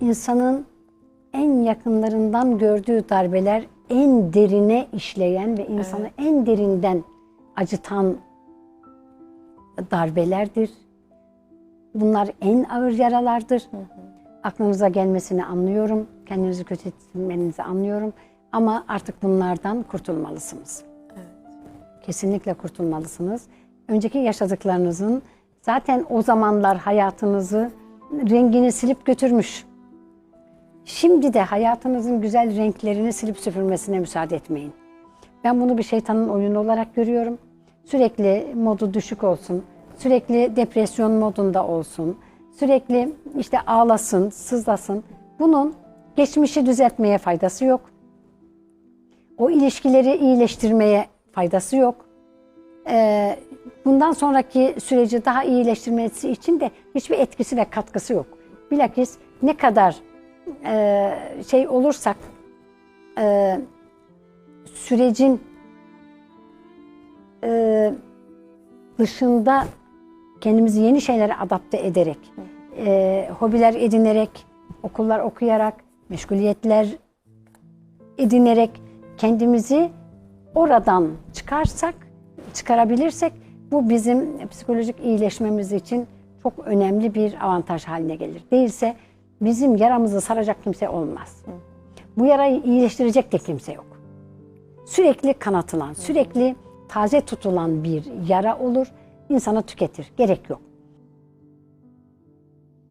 insanın en yakınlarından gördüğü darbeler en derine işleyen ve insanı en derinden acıtan darbelerdir. Bunlar en ağır yaralardır. Aklınıza gelmesini anlıyorum. Kendinizi kötü hissetmenizi anlıyorum. Ama artık bunlardan kurtulmalısınız. Kesinlikle kurtulmalısınız. Önceki yaşadıklarınızın zaten o zamanlar hayatınızı rengini silip götürmüş. Şimdi de hayatınızın güzel renklerini silip süpürmesine müsaade etmeyin. Ben bunu bir şeytanın oyunu olarak görüyorum. Sürekli modu düşük olsun, sürekli depresyon modunda olsun, sürekli işte ağlasın, sızlasın. Bunun geçmişi düzeltmeye faydası yok. O ilişkileri iyileştirmeye faydası yok. Ee, bundan sonraki süreci daha iyileştirmesi için de hiçbir etkisi ve katkısı yok. Bilakis ne kadar e, şey olursak e, sürecin e, dışında kendimizi yeni şeylere adapte ederek, e, hobiler edinerek, okullar okuyarak, meşguliyetler edinerek kendimizi oradan çıkarsak, çıkarabilirsek bu bizim psikolojik iyileşmemiz için çok önemli bir avantaj haline gelir. Değilse bizim yaramızı saracak kimse olmaz. Bu yarayı iyileştirecek de kimse yok. Sürekli kanatılan, sürekli taze tutulan bir yara olur, insanı tüketir. Gerek yok.